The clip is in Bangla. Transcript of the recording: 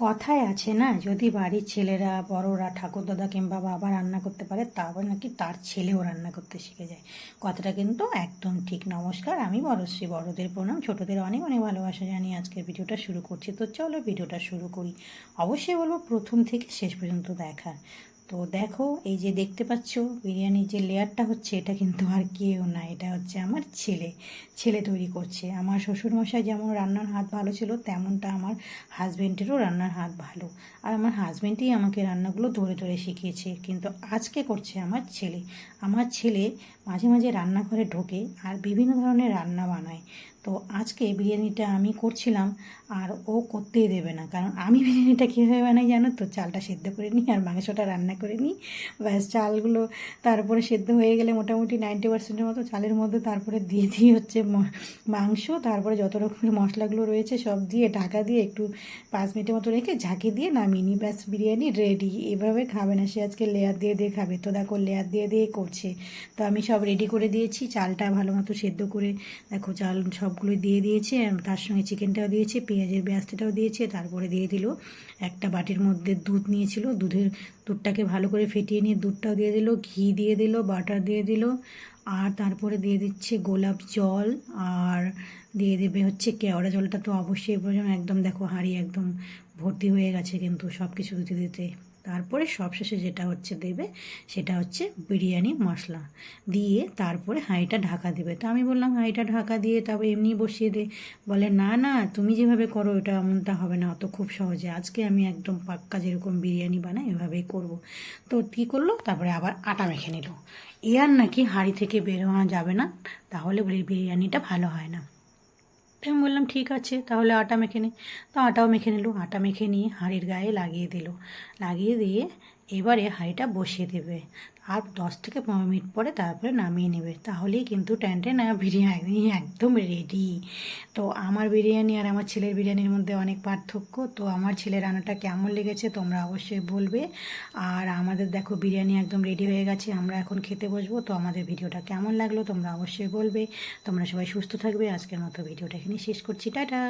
কথায় আছে না, যদি বাড়ির ছেলেরা, বড়রা, ঠাকুরদাদা কিংবা বাবা রান্না করতে পারে, তারপর নাকি তার ছেলেও রান্না করতে শিখে যায়। কথাটা কিন্তু একদম ঠিক, নমস্কার। আমি বড়শ্রী বড়দের প্রণাম, ছোটদের অনেক অনেক ভালোবাসা জানি আজকের ভিডিওটা শুরু করছি। তো চলো ভিডিওটা শুরু করি। অবশ্যই বলব প্রথম থেকে শেষ পর্যন্ত দেখার। তো দেখো, এই যে দেখতে পাচ্ছ, বিরিয়ানির যে লেয়ারটা হচ্ছে, এটা কিন্তু আর কেউ না, এটা হচ্ছে আমার ছেলে। ছেলে তৈরি করছে। আমার শ্বশুরমশাই যেমন রান্নার হাত ভালো ছিল, তেমনটা আমার হাজব্যান্ডেরও রান্নার হাত ভালো। আর আমার হাজব্যান্ডই আমাকে রান্নাগুলো ধরে ধরে শিখিয়েছে, কিন্তু আজকে করছে আমার ছেলে। আমার ছেলে মাঝে মাঝে রান্নাঘরে ঢোকে আর বিভিন্ন ধরনের রান্না বানায়। তো আজকে বিরিয়ানিটা আমি করছিলাম আর ও করতেই দেবে না। কারণ আমি বিরিয়ানিটা কীভাবে বানাই জানো তো? চালটা সেদ্ধ করে নিই আর মাংসটা রান্না করে নিই। ব্যাস, চালগুলো তারপরে সেদ্ধ হয়ে গেলে মোটামুটি নাইনটি পার্সেন্টের মতো চালের মধ্যে তারপরে দিয়ে দিই হচ্ছে মাংস। তারপরে যত রকমের মশলাগুলো রয়েছে সব দিয়ে ঢাকা দিয়ে একটু পাঁচ মিনিটের মতো রেখে ঝাঁকি দিয়ে নামিয়ে নিই। ব্যাস, বিরিয়ানি রেডি এভাবে খাবে না, সে আজকে লেয়ার দিয়ে দিয়ে খাবে। তো দেখো লেয়ার দিয়ে দিয়ে করছে। তো আমি সব রেডি করে দিয়েছি। চালটা ভালো মতো সেদ্ধ করে, দেখো, চাল সবগুলো দিয়ে দিয়েছে তার সঙ্গে চিকেনটাও দিয়েছে, পেঁয়াজের ব্যস্তাটাও দিয়েছে, তারপরে দিয়ে দিল একটা বাটির মধ্যে দুধ নিয়েছিল, দুধের দুধটাকে ভালো করে ফেটিয়ে নিয়ে দুধটাও দিয়ে দিল, ঘি দিয়ে দিল, বাটার দিয়ে দিল, আর তারপরে দিয়ে দিচ্ছে গোলাপ জল, আর দিয়ে দেবে হচ্ছে কেওড়া জলটা তো অবশ্যই প্রয়োজন, একদম দেখো হাঁড়ি একদম ভর্তি হয়ে গেছে কিন্তু সব কিছু দিতে দিতে তারপরে সবশেষে যেটা হচ্ছে দেবে, সেটা হচ্ছে বিরিয়ানি মশলা। দিয়ে তারপরে হাঁড়িটা ঢাকা দেবে। তো আমি বললাম, হাঁড়িটা ঢাকা দিয়ে তারপরে এমনি বসিয়ে দে। বলে, না না, তুমি যেভাবে করো, এটা এমনটা হবে না। অত খুব সহজে। আজকে আমি একদম পাক্কা যেরকম বিরিয়ানি বানাই এভাবেই করব। তো কী করল? তারপরে আবার আটা মেখে নিল। এ আর নাকি হাঁড়ি থেকে বেরোনো যাবে না। তাহলে বিরিয়ানিটা ভালো হয় না। তো আমি বললাম, ঠিক আছে, তাহলে আটা মেখে নে। তো আটাও মেখে নিল। আটা মেখে নিয়ে হাঁড়ির গায়ে লাগিয়ে দিল। লাগিয়ে দিয়ে এবারে হাঁড়িটা বসিয়ে দেবে। আর দশ থেকে পনেরো মিনিট পরে তারপরে নামিয়ে নেবে। তাহলেই কিন্তু ট্যান্টে না বিরিয়ানি একদম রেডি তো আমার বিরিয়ানি আর আমার ছেলের বিরিয়ানির মধ্যে অনেক পার্থক্য। তো আমার ছেলের রান্নাটা কেমন লেগেছে তোমরা অবশ্যই বলবে। আর আমাদের দেখো বিরিয়ানি একদম রেডি হয়ে গেছে, আমরা এখন খেতে বসবো। তো আমাদের ভিডিওটা কেমন লাগল তোমরা অবশ্যই বলবে। তোমরা সবাই সুস্থ থাকবে। আজকের মতো ভিডিওটা এখানে শেষ করছি। টাটা!